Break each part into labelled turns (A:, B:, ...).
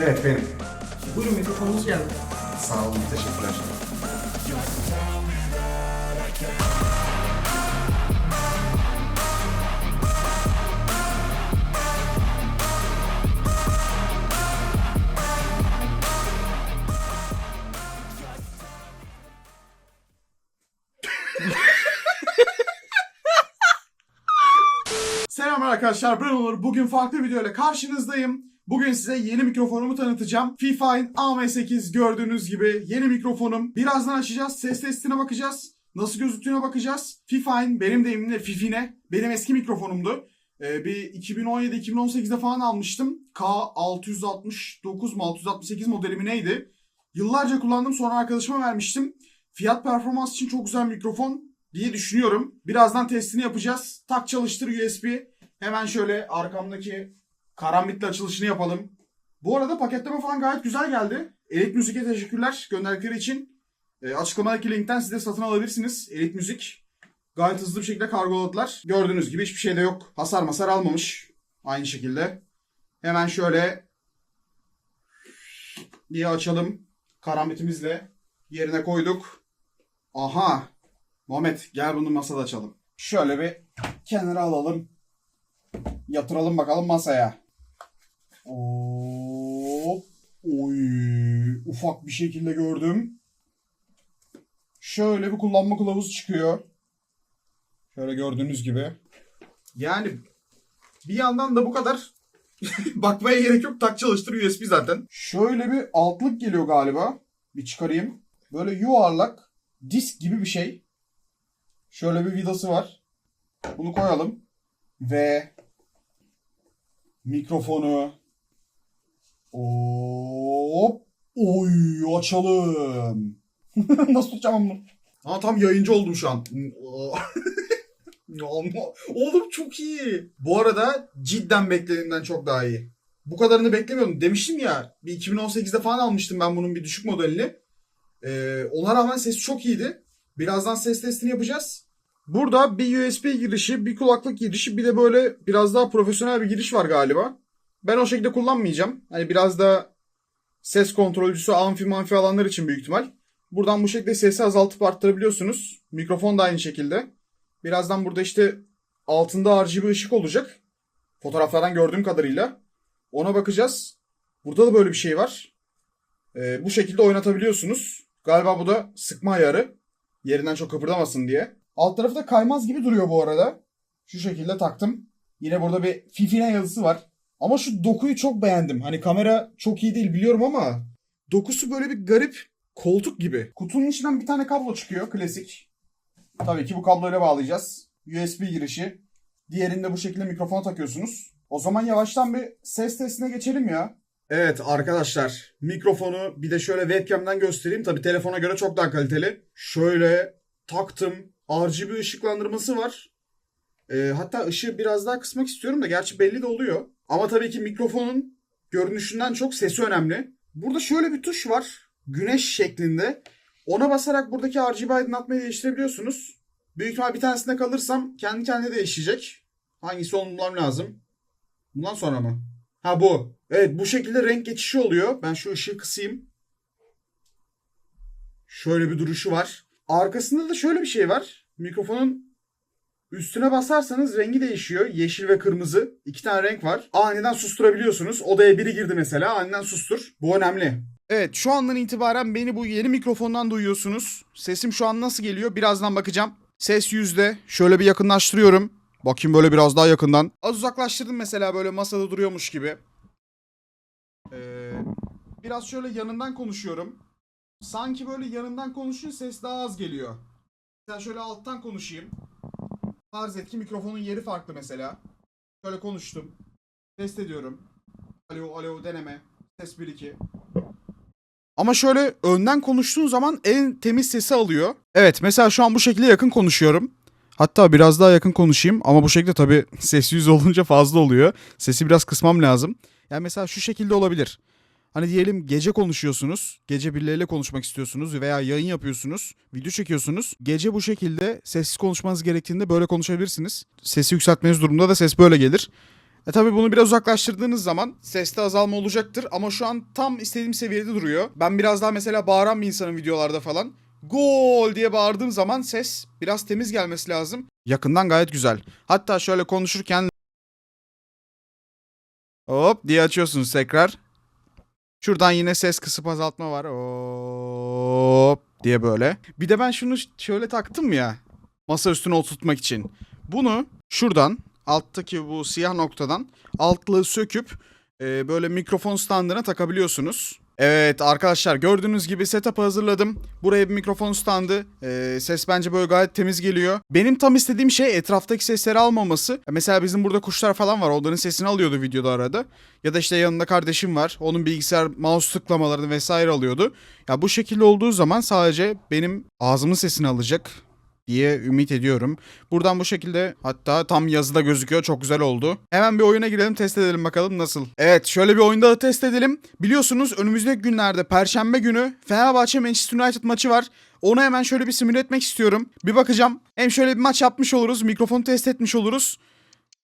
A: Evet benim.
B: Buyurun mikrofonunuz geldi.
A: Sağ olun, teşekkürler. Selam arkadaşlar ben Onur. Bugün farklı video ile karşınızdayım. Bugün size yeni mikrofonumu tanıtacağım. FIFA'in AM8 gördüğünüz gibi yeni mikrofonum. Birazdan açacağız. Ses testine bakacağız. Nasıl gözüktüğüne bakacağız. FIFA'in benim deyimimle Fifine benim eski mikrofonumdu. Ee, bir 2017-2018'de falan almıştım. K669 mu 668 modeli mi neydi? Yıllarca kullandım sonra arkadaşıma vermiştim. Fiyat performans için çok güzel mikrofon diye düşünüyorum. Birazdan testini yapacağız. Tak çalıştır USB. Hemen şöyle arkamdaki karambitle açılışını yapalım. Bu arada paketleme falan gayet güzel geldi. Elit Müzik'e teşekkürler gönderdikleri için. E, açıklamadaki linkten siz de satın alabilirsiniz. Elit Müzik. Gayet hızlı bir şekilde kargoladılar. Gördüğünüz gibi hiçbir şey de yok. Hasar masar almamış. Aynı şekilde. Hemen şöyle diye açalım. Karambitimizle yerine koyduk. Aha. Muhammed gel bunu masada açalım. Şöyle bir kenara alalım. Yatıralım bakalım masaya. Hop. Oy. Ufak bir şekilde gördüm. Şöyle bir kullanma kılavuzu çıkıyor. Şöyle gördüğünüz gibi. Yani bir yandan da bu kadar bakmaya gerek yok. Tak çalıştır USB zaten. Şöyle bir altlık geliyor galiba. Bir çıkarayım. Böyle yuvarlak disk gibi bir şey. Şöyle bir vidası var. Bunu koyalım. Ve mikrofonu hop oy açalım. Nasıl tutacağım bunu? Aa tam yayıncı oldum şu an. Oğlum çok iyi. Bu arada cidden beklediğimden çok daha iyi. Bu kadarını beklemiyordum. Demiştim ya bir 2018'de falan almıştım ben bunun bir düşük modelini. Ee, ona rağmen sesi çok iyiydi. Birazdan ses testini yapacağız. Burada bir USB girişi, bir kulaklık girişi, bir de böyle biraz daha profesyonel bir giriş var galiba. Ben o şekilde kullanmayacağım. Hani biraz da ses kontrolcüsü, amfi manfi alanlar için büyük ihtimal. Buradan bu şekilde sesi azaltıp arttırabiliyorsunuz. Mikrofon da aynı şekilde. Birazdan burada işte altında RGB ışık olacak. Fotoğraflardan gördüğüm kadarıyla. Ona bakacağız. Burada da böyle bir şey var. Ee, bu şekilde oynatabiliyorsunuz. Galiba bu da sıkma ayarı. Yerinden çok kıpırdamasın diye. Alt tarafı da kaymaz gibi duruyor bu arada. Şu şekilde taktım. Yine burada bir Fifine yazısı var. Ama şu dokuyu çok beğendim. Hani kamera çok iyi değil biliyorum ama dokusu böyle bir garip koltuk gibi. Kutunun içinden bir tane kablo çıkıyor klasik. Tabii ki bu kabloyla bağlayacağız. USB girişi. Diğerinde bu şekilde mikrofona takıyorsunuz. O zaman yavaştan bir ses testine geçelim ya. Evet arkadaşlar mikrofonu bir de şöyle webcam'den göstereyim. Tabii telefona göre çok daha kaliteli. Şöyle taktım. RGB ışıklandırması var. Ee, hatta ışığı biraz daha kısmak istiyorum da gerçi belli de oluyor. Ama tabii ki mikrofonun görünüşünden çok sesi önemli. Burada şöyle bir tuş var. Güneş şeklinde. Ona basarak buradaki RGB aydınlatmayı değiştirebiliyorsunuz. Büyük ihtimal bir tanesinde kalırsam kendi kendine değişecek. Hangisi onu bulmam lazım. Bundan sonra mı? Ha bu. Evet bu şekilde renk geçişi oluyor. Ben şu ışığı kısayım. Şöyle bir duruşu var. Arkasında da şöyle bir şey var. Mikrofonun üstüne basarsanız rengi değişiyor. Yeşil ve kırmızı. İki tane renk var. Aniden susturabiliyorsunuz. Odaya biri girdi mesela. Aniden sustur. Bu önemli. Evet şu andan itibaren beni bu yeni mikrofondan duyuyorsunuz. Sesim şu an nasıl geliyor birazdan bakacağım. Ses yüzde. Şöyle bir yakınlaştırıyorum. Bakayım böyle biraz daha yakından. Az uzaklaştırdım mesela böyle masada duruyormuş gibi. Ee, biraz şöyle yanından konuşuyorum. Sanki böyle yanından konuşunca ses daha az geliyor. Mesela şöyle alttan konuşayım. Farz et ki mikrofonun yeri farklı mesela. Şöyle konuştum. Test ediyorum. Alo alo deneme. Ses 1 2. Ama şöyle önden konuştuğun zaman en temiz sesi alıyor. Evet mesela şu an bu şekilde yakın konuşuyorum. Hatta biraz daha yakın konuşayım ama bu şekilde tabii ses yüz olunca fazla oluyor. Sesi biraz kısmam lazım. Yani mesela şu şekilde olabilir. Hani diyelim gece konuşuyorsunuz. Gece birileriyle konuşmak istiyorsunuz veya yayın yapıyorsunuz. Video çekiyorsunuz. Gece bu şekilde sessiz konuşmanız gerektiğinde böyle konuşabilirsiniz. Sesi yükseltmeniz durumunda da ses böyle gelir. E tabi bunu biraz uzaklaştırdığınız zaman seste azalma olacaktır ama şu an tam istediğim seviyede duruyor. Ben biraz daha mesela bağıran bir insanım videolarda falan. Gol diye bağırdığım zaman ses biraz temiz gelmesi lazım. Yakından gayet güzel. Hatta şöyle konuşurken hop diye açıyorsunuz tekrar. Şuradan yine ses kısıp azaltma var. Hop diye böyle. Bir de ben şunu şöyle taktım ya. Masa üstüne oturtmak için. Bunu şuradan alttaki bu siyah noktadan altlığı söküp e, böyle mikrofon standına takabiliyorsunuz. Evet arkadaşlar gördüğünüz gibi setup hazırladım. Buraya bir mikrofon standı. E, ses bence böyle gayet temiz geliyor. Benim tam istediğim şey etraftaki sesleri almaması. Mesela bizim burada kuşlar falan var. Onların sesini alıyordu videoda arada. Ya da işte yanında kardeşim var. Onun bilgisayar mouse tıklamalarını vesaire alıyordu. Ya bu şekilde olduğu zaman sadece benim ağzımın sesini alacak diye ümit ediyorum. Buradan bu şekilde hatta tam yazıda gözüküyor. Çok güzel oldu. Hemen bir oyuna girelim test edelim bakalım nasıl. Evet şöyle bir oyunda da test edelim. Biliyorsunuz önümüzdeki günlerde Perşembe günü Fenerbahçe Manchester United maçı var. Onu hemen şöyle bir simüle etmek istiyorum. Bir bakacağım. Hem şöyle bir maç yapmış oluruz. Mikrofonu test etmiş oluruz.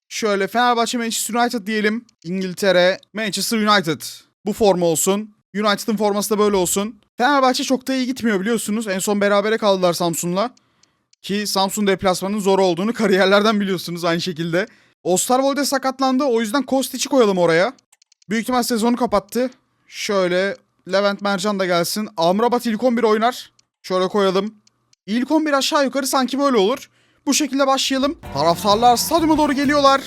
A: Şöyle Fenerbahçe Manchester United diyelim. İngiltere Manchester United. Bu forma olsun. United'ın forması da böyle olsun. Fenerbahçe çok da iyi gitmiyor biliyorsunuz. En son berabere kaldılar Samsun'la. Ki Samsun deplasmanının zor olduğunu kariyerlerden biliyorsunuz aynı şekilde. Osterwolde sakatlandı o yüzden Kostic'i koyalım oraya. Büyük ihtimal sezonu kapattı. Şöyle Levent Mercan da gelsin. Amrabat ilk 11 oynar. Şöyle koyalım. İlk 11 aşağı yukarı sanki böyle olur. Bu şekilde başlayalım. Taraftarlar stadyuma doğru geliyorlar.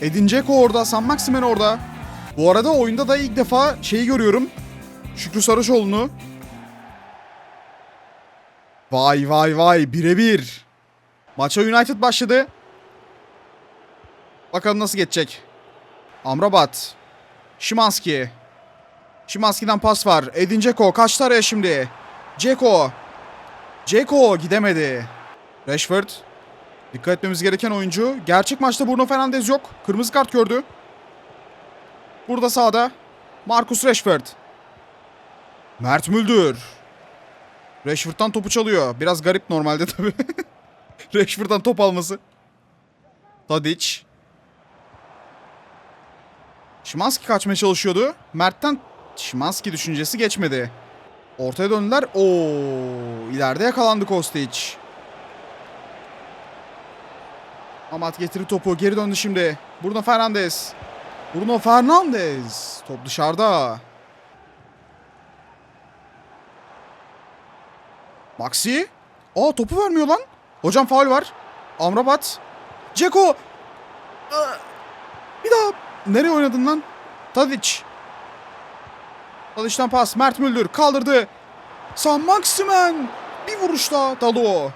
A: Edin Dzeko orada, San Maximen orada. Bu arada oyunda da ilk defa şeyi görüyorum. Şükrü Sarıçoğlu'nu. Vay vay vay birebir. Maça United başladı. Bakalım nasıl geçecek. Amrabat. Şimanski. Şimanski'den pas var. Edin Dzeko kaçtı araya şimdi. Dzeko. Dzeko gidemedi. Rashford. Dikkat etmemiz gereken oyuncu. Gerçek maçta Bruno Fernandes yok. Kırmızı kart gördü. Burada sağda. Marcus Rashford. Mert Müldür. Rashford'dan topu çalıyor. Biraz garip normalde tabii. Rashford'dan top alması. Tadic. Şimanski kaçmaya çalışıyordu. Mert'ten Şimanski düşüncesi geçmedi. Ortaya döndüler. Oo, ileride yakalandı Kostic. Amat getirir topu. Geri döndü şimdi. Bruno Fernandes. Bruno Fernandes. Top dışarıda. Maxi. Aa topu vermiyor lan. Hocam faul var. Amrabat. Ceko. Bir daha. Nereye oynadın lan? Tadic. Tadic'ten pas. Mert Müldür kaldırdı. San Maximen. Bir vuruşla Dalo.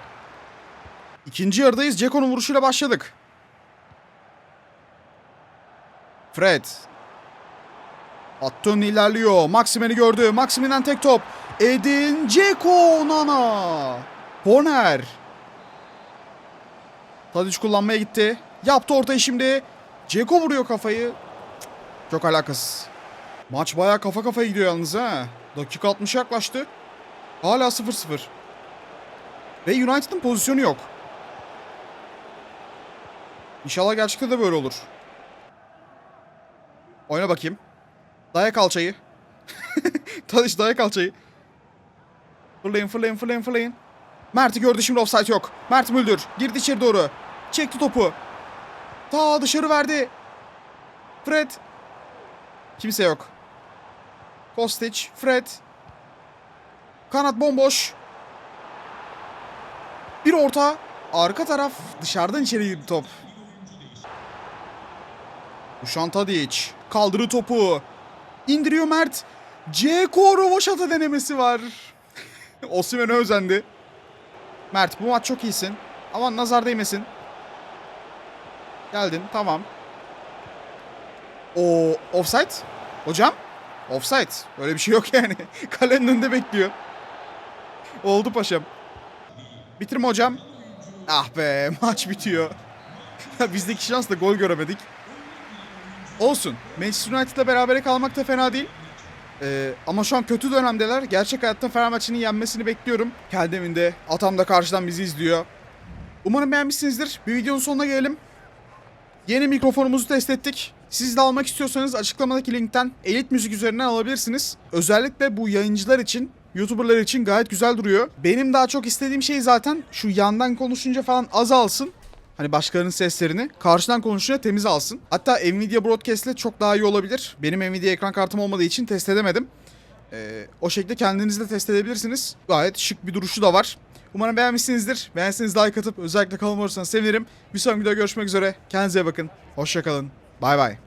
A: İkinci yarıdayız. Ceko'nun vuruşuyla başladık. Fred. Attı önüne ilerliyor. Maximen'i gördü. Maximen'den tek top. Edin Dzeko Nana. Corner. Tadic kullanmaya gitti. Yaptı ortayı şimdi. Dzeko vuruyor kafayı. Çok alakasız. Maç bayağı kafa kafaya gidiyor yalnız ha. Dakika 60 yaklaştı. Hala 0-0. Ve United'ın pozisyonu yok. İnşallah gerçekten de böyle olur. Oyna bakayım. Daya kalçayı. Tadiç daya kalçayı. Fırlayın fırlayın fırlayın fırlayın. Mert'i gördü şimdi offside yok. Mert Müldür girdi içeri doğru. Çekti topu. Ta dışarı verdi. Fred. Kimse yok. Kostic, Fred. Kanat bomboş. Bir orta. Arka taraf dışarıdan içeri girdi top. Dušan Tadic. Kaldırı topu. İndiriyor Mert. Ceko Rovaşata denemesi var. Osimhen'e özendi. Mert bu maç çok iyisin. Aman nazar değmesin. Geldin tamam. O offside? Hocam? Offside. Öyle bir şey yok yani. Kalenin önünde bekliyor. Oldu paşam. Bitirme hocam. Ah be maç bitiyor. Bizdeki şansla gol göremedik. Olsun. Manchester United'la berabere kalmak da fena değil. Ee, ama şu an kötü dönemdeler. Gerçek hayatta Fenerbahçe'nin yenmesini bekliyorum. Kendi evinde. Atam da karşıdan bizi izliyor. Umarım beğenmişsinizdir. Bir videonun sonuna gelelim. Yeni mikrofonumuzu test ettik. Siz de almak istiyorsanız açıklamadaki linkten Elit Müzik üzerinden alabilirsiniz. Özellikle bu yayıncılar için, YouTuber'lar için gayet güzel duruyor. Benim daha çok istediğim şey zaten şu yandan konuşunca falan azalsın. Hani başkalarının seslerini karşıdan konuşunca temiz alsın. Hatta Nvidia Broadcast ile çok daha iyi olabilir. Benim Nvidia ekran kartım olmadığı için test edemedim. Ee, o şekilde kendiniz de test edebilirsiniz. Gayet şık bir duruşu da var. Umarım beğenmişsinizdir. Beğenseniz like atıp özellikle kanalıma olursanız sevinirim. Bir sonraki videoda görüşmek üzere. Kendinize bakın. Hoşçakalın. Bay bay.